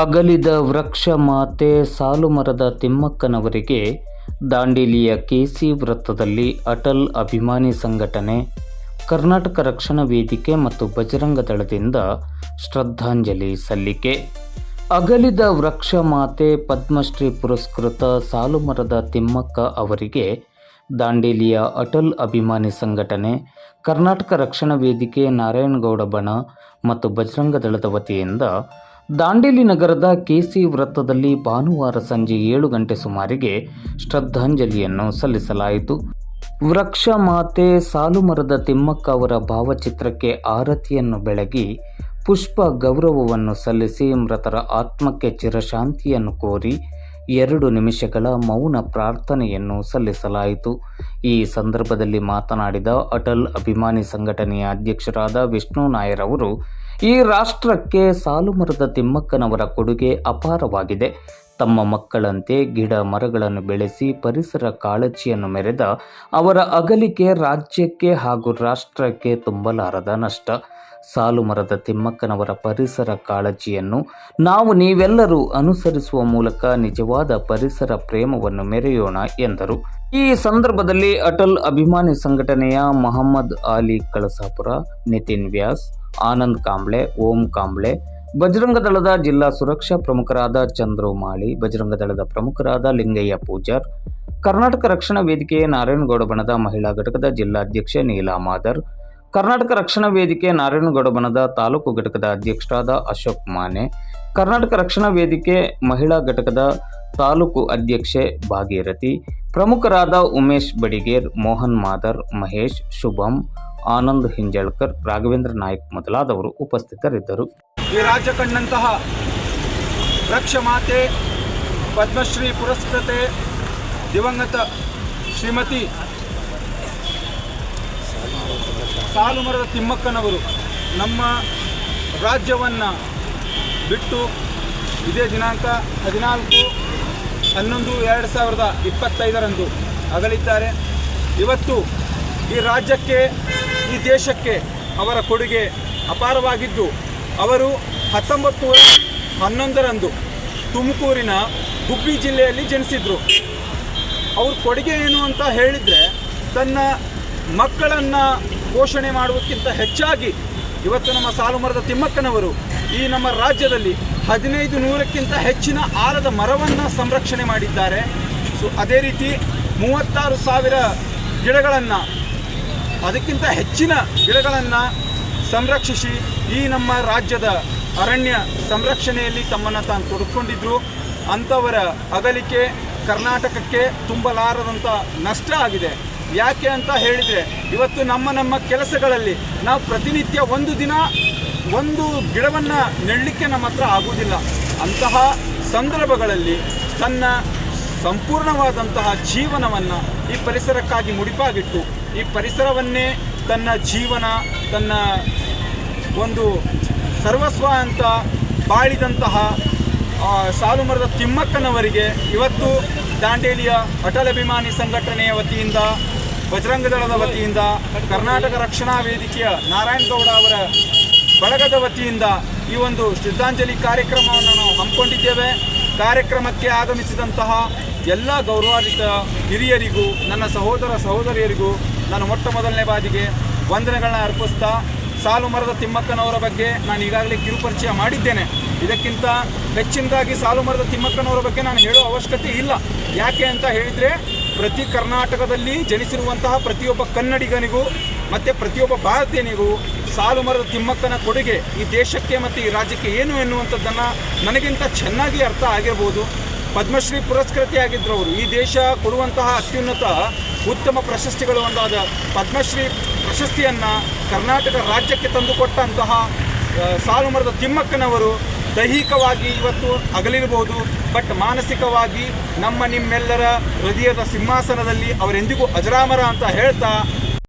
ಅಗಲಿದ ವೃಕ್ಷ ಮಾತೆ ಸಾಲುಮರದ ತಿಮ್ಮಕ್ಕನವರಿಗೆ ದಾಂಡೇಲಿಯ ಕೆಸಿ ವೃತ್ತದಲ್ಲಿ ಅಟಲ್ ಅಭಿಮಾನಿ ಸಂಘಟನೆ, ಕರ್ನಾಟಕ ರಕ್ಷಣಾ ವೇದಿಕೆ ಮತ್ತು ಬಜರಂಗ ದಳದಿಂದ ಶ್ರದ್ಧಾಂಜಲಿ ಸಲ್ಲಿಕೆ. ಅಗಲಿದ ವೃಕ್ಷ ಮಾತೆ ಪದ್ಮಶ್ರೀ ಪುರಸ್ಕೃತ ಸಾಲುಮರದ ತಿಮ್ಮಕ್ಕ ಅವರಿಗೆ ದಾಂಡೇಲಿಯ ಅಟಲ್ ಅಭಿಮಾನಿ ಸಂಘಟನೆ, ಕರ್ನಾಟಕ ರಕ್ಷಣಾ ವೇದಿಕೆ ನಾರಾಯಣಗೌಡ ಬಣ ಮತ್ತು ಬಜರಂಗ ದಳದ ವತಿಯಿಂದ ದಾಂಡೇಲಿ ನಗರದ ಕೆಸಿ ವೃತ್ತದಲ್ಲಿ ಭಾನುವಾರ ಸಂಜೆ ಏಳು ಗಂಟೆ ಸುಮಾರಿಗೆ ಶ್ರದ್ಧಾಂಜಲಿಯನ್ನು ಸಲ್ಲಿಸಲಾಯಿತು. ವೃಕ್ಷ ಮಾತೆ ಸಾಲುಮರದ ತಿಮ್ಮಕ್ಕ ಅವರ ಭಾವಚಿತ್ರಕ್ಕೆ ಆರತಿಯನ್ನು ಬೆಳಗಿ ಪುಷ್ಪ ಗೌರವವನ್ನು ಸಲ್ಲಿಸಿ ಮೃತರ ಆತ್ಮಕ್ಕೆ ಚಿರಶಾಂತಿಯನ್ನು ಕೋರಿ ಎರಡು ನಿಮಿಷಗಳ ಮೌನ ಪ್ರಾರ್ಥನೆಯನ್ನು ಸಲ್ಲಿಸಲಾಯಿತು. ಈ ಸಂದರ್ಭದಲ್ಲಿ ಮಾತನಾಡಿದ ಅಟಲ್ ಅಭಿಮಾನಿ ಸಂಘಟನೆಯ ಅಧ್ಯಕ್ಷರಾದ ವಿಷ್ಣು ನಾಯರ್ ಅವರು, ಈ ರಾಷ್ಟ್ರಕ್ಕೆ ಸಾಲುಮರದ ತಿಮ್ಮಕ್ಕನವರ ಕೊಡುಗೆ ಅಪಾರವಾಗಿದೆ. ತಮ್ಮ ಮಕ್ಕಳಂತೆ ಗಿಡ ಮರಗಳನ್ನು ಬೆಳೆಸಿ ಪರಿಸರ ಕಾಳಜಿಯನ್ನು ಮೆರೆದ ಅವರ ಅಗಲಿಕೆ ರಾಜ್ಯಕ್ಕೆ ಹಾಗೂ ರಾಷ್ಟ್ರಕ್ಕೆ ತುಂಬಲಾರದ ನಷ್ಟ. ಸಾಲು ಮರದ ತಿಮ್ಮಕ್ಕನವರ ಪರಿಸರ ಕಾಳಜಿಯನ್ನು ನಾವು ನೀವೆಲ್ಲರೂ ಅನುಸರಿಸುವ ಮೂಲಕ ನಿಜವಾದ ಪರಿಸರ ಪ್ರೇಮವನ್ನು ಮೆರೆಯೋಣ ಎಂದರು. ಈ ಸಂದರ್ಭದಲ್ಲಿ ಅಟಲ್ ಅಭಿಮಾನಿ ಸಂಘಟನೆಯ ಮೊಹಮ್ಮದ್ ಆಲಿ ಕಳಸಾಪುರ, ನಿತಿನ್ ವ್ಯಾಸ್, ಆನಂದ್ ಕಾಂಬ್ಳೆ, ಓಂ ಕಾಂಬ್ಳೆ ಬಜರಂಗ ದಳದ ಜಿಲ್ಲಾ ಸುರಕ್ಷಾ ಪ್ರಮುಖರಾದ ಚಂದ್ರು ಮಾಳಿ ಬಜರಂಗ ದಳದ ಪ್ರಮುಖರಾದ ಲಿಂಗಯ್ಯ ಪೂಜಾರ್, ಕರ್ನಾಟಕ ರಕ್ಷಣಾ ವೇದಿಕೆಯ ನಾರಾಯಣಗೌಡ ಬಣದ ಮಹಿಳಾ ಘಟಕದ ಜಿಲ್ಲಾಧ್ಯಕ್ಷೆ ನೀಲಾ ಮಾದರ್, ಕರ್ನಾಟಕ ರಕ್ಷಣಾ ವೇದಿಕೆ ನಾರಾಯಣಗೌಡ ಬಣದ ತಾಲೂಕು ಘಟಕದ ಅಧ್ಯಕ್ಷರಾದ ಅಶೋಕ್ ಮಾನೆ, ಕರ್ನಾಟಕ ರಕ್ಷಣಾ ವೇದಿಕೆ ಮಹಿಳಾ ಘಟಕದ ತಾಲೂಕು ಅಧ್ಯಕ್ಷೆ ಭಾಗೀರಥಿ, ಪ್ರಮುಖರಾದ ಉಮೇಶ್ ಬಡಿಗೇರ್, ಮೋಹನ್ ಮಾದರ್, ಮಹೇಶ್, ಶುಭಂ, ಆನಂದ್ ಹಿಂಜಳ್ಕರ್, ರಾಘವೇಂದ್ರ ನಾಯ್ಕ್ ಮೊದಲಾದವರು ಉಪಸ್ಥಿತರಿದ್ದರು. ಈ ರಾಜ್ಯ ಕಂಡಂತಹ ರಕ್ಷಮಾತೆ ಮಾತೆ, ಪದ್ಮಶ್ರೀ ಪುರಸ್ಕೃತೆ, ದಿವಂಗತ ಶ್ರೀಮತಿ ಸಾಲುಮರದ ತಿಮ್ಮಕ್ಕನವರು ನಮ್ಮ ರಾಜ್ಯವನ್ನು ಬಿಟ್ಟು ಇದೇ ದಿನಾಂಕ ಹದಿನಾಲ್ಕು, ಹನ್ನೊಂದು, ಎರಡು ಸಾವಿರದ ಇಪ್ಪತ್ತೈದರಂದು ಅಗಲಿದ್ದಾರೆ. ಇವತ್ತು ಈ ರಾಜ್ಯಕ್ಕೆ, ಈ ದೇಶಕ್ಕೆ ಅವರ ಕೊಡುಗೆ ಅಪಾರವಾಗಿದ್ದು ಅವರು ಹತ್ತೊಂಬತ್ತು ಹನ್ನೊಂದರಂದು ತುಮಕೂರಿನ ಗುಬ್ಬಿ ಜಿಲ್ಲೆಯಲ್ಲಿ ಜನಿಸಿದರು. ಅವ್ರ ಕೊಡುಗೆ ಏನು ಅಂತ ಹೇಳಿದರೆ ತನ್ನ ಮಕ್ಕಳನ್ನು ಪೋಷಣೆ ಮಾಡುವುದಕ್ಕಿಂತ ಹೆಚ್ಚಾಗಿ ಇವತ್ತು ನಮ್ಮ ಸಾಲುಮರದ ತಿಮ್ಮಕ್ಕನವರು ಈ ನಮ್ಮ ರಾಜ್ಯದಲ್ಲಿ ಹದಿನೈದು ನೂರಕ್ಕಿಂತ ಹೆಚ್ಚಿನ ಆಲದ ಮರವನ್ನು ಸಂರಕ್ಷಣೆ ಮಾಡಿದ್ದಾರೆ. ಸೊ ಅದೇ ರೀತಿ ಮೂವತ್ತಾರು ಸಾವಿರ ಗಿಡಗಳನ್ನು, ಅದಕ್ಕಿಂತ ಹೆಚ್ಚಿನ ಗಿಡಗಳನ್ನು ಸಂರಕ್ಷಿಸಿ ಈ ನಮ್ಮ ರಾಜ್ಯದ ಅರಣ್ಯ ಸಂರಕ್ಷಣೆಯಲ್ಲಿ ತಮ್ಮನ್ನು ತಾನು ತೊಡಕೊಂಡಿದ್ರು. ಅಂಥವರ ಅಗಲಿಕೆ ಕರ್ನಾಟಕಕ್ಕೆ ತುಂಬಲಾರದಂಥ ನಷ್ಟ ಆಗಿದೆ. ಯಾಕೆ ಅಂತ ಹೇಳಿದರೆ ಇವತ್ತು ನಮ್ಮ ನಮ್ಮ ಕೆಲಸಗಳಲ್ಲಿ ನಾವು ಪ್ರತಿನಿತ್ಯ ಒಂದು ದಿನ ಒಂದು ಗಿಡವನ್ನು ನೆಡಲಿಕ್ಕೆ ನಮ್ಮ ಹತ್ರ ಆಗುವುದಿಲ್ಲ. ಅಂತಹ ಸಂದರ್ಭಗಳಲ್ಲಿ ತನ್ನ ಸಂಪೂರ್ಣವಾದಂತಹ ಜೀವನವನ್ನು ಈ ಪರಿಸರಕ್ಕಾಗಿ ಮುಡಿಪಾಗಿಟ್ಟು ಈ ಪರಿಸರವನ್ನೇ ತನ್ನ ಜೀವನ, ತನ್ನ ಒಂದು ಸರ್ವಸ್ವ ಅಂತ ಬಾಳಿದಂತಹ ಸಾಲುಮರದ ತಿಮ್ಮಕ್ಕನವರಿಗೆ ಇವತ್ತು ದಾಂಡೇಲಿಯ ಅಟಲ್ ಅಭಿಮಾನಿ ಸಂಘಟನೆಯ ವತಿಯಿಂದ, ಬಜರಂಗ ದಳದ ವತಿಯಿಂದ, ಕರ್ನಾಟಕ ರಕ್ಷಣಾ ವೇದಿಕೆಯ ನಾರಾಯಣಗೌಡ ಅವರ ಬಳಗದ ವತಿಯಿಂದ ಈ ಒಂದು ಶ್ರದ್ಧಾಂಜಲಿ ಕಾರ್ಯಕ್ರಮವನ್ನು ನಾವು ಹಮ್ಮಿಕೊಂಡಿದ್ದೇವೆ. ಕಾರ್ಯಕ್ರಮಕ್ಕೆ ಆಗಮಿಸಿದಂತಹ ಎಲ್ಲ ಗೌರವಾನ್ವಿತ ಹಿರಿಯರಿಗೂ, ನನ್ನ ಸಹೋದರ ಸಹೋದರಿಯರಿಗೂ ನಾನು ಮೊಟ್ಟ ಮೊದಲನೇ ಬಾರಿಗೆ ವಂದನೆಗಳನ್ನ ಅರ್ಪಿಸ್ತಾ ಸಾಲು ಮರದ ತಿಮ್ಮಕ್ಕನವರ ಬಗ್ಗೆ ನಾನು ಈಗಾಗಲೇ ಕಿರುಪರಿಚಯ ಮಾಡಿದ್ದೇನೆ. ಇದಕ್ಕಿಂತ ಹೆಚ್ಚಿನದಾಗಿ ಸಾಲು ಮರದ ತಿಮ್ಮಕ್ಕನವರ ಬಗ್ಗೆ ನಾನು ಹೇಳೋ ಅವಶ್ಯಕತೆ ಇಲ್ಲ. ಯಾಕೆ ಅಂತ ಹೇಳಿದರೆ, ಪ್ರತಿ ಕರ್ನಾಟಕದಲ್ಲಿ ಜನಿಸಿರುವಂತಹ ಪ್ರತಿಯೊಬ್ಬ ಕನ್ನಡಿಗನಿಗೂ ಮತ್ತು ಪ್ರತಿಯೊಬ್ಬ ಭಾರತೀಯನಿಗೂ ಸಾಲು ಮರದ ತಿಮ್ಮಕ್ಕನ ಕೊಡುಗೆ ಈ ದೇಶಕ್ಕೆ ಮತ್ತು ಈ ರಾಜ್ಯಕ್ಕೆ ಏನು ಎನ್ನುವಂಥದ್ದನ್ನು ನನಗಿಂತ ಚೆನ್ನಾಗಿ ಅರ್ಥ ಆಗಿರ್ಬೋದು. ಪದ್ಮಶ್ರೀ ಪುರಸ್ಕೃತಿಯಾಗಿದ್ದರು ಅವರು ಈ ದೇಶ ಕೊಡುವಂತಹ ಅತ್ಯುನ್ನತ ಉತ್ತಮ ಪ್ರಶಸ್ತಿಗಳು ಒಂದಾದ ಪದ್ಮಶ್ರೀ ಪ್ರಶಸ್ತಿಯನ್ನು ಕರ್ನಾಟಕ ರಾಜ್ಯಕ್ಕೆ ತಂದುಕೊಟ್ಟಂತಹ ಸಾಲುಮರದ ತಿಮ್ಮಕ್ಕನವರು ದೈಹಿಕವಾಗಿ ಇವತ್ತು ಅಗಲಿರಬಹುದು, ಬಟ್ ಮಾನಸಿಕವಾಗಿ ನಮ್ಮ ನಿಮ್ಮೆಲ್ಲರ ಹೃದಯದ ಸಿಂಹಾಸನದಲ್ಲಿ ಅವರೆಂದಿಗೂ ಅಜರಾಮರ ಅಂತ ಹೇಳ್ತಾ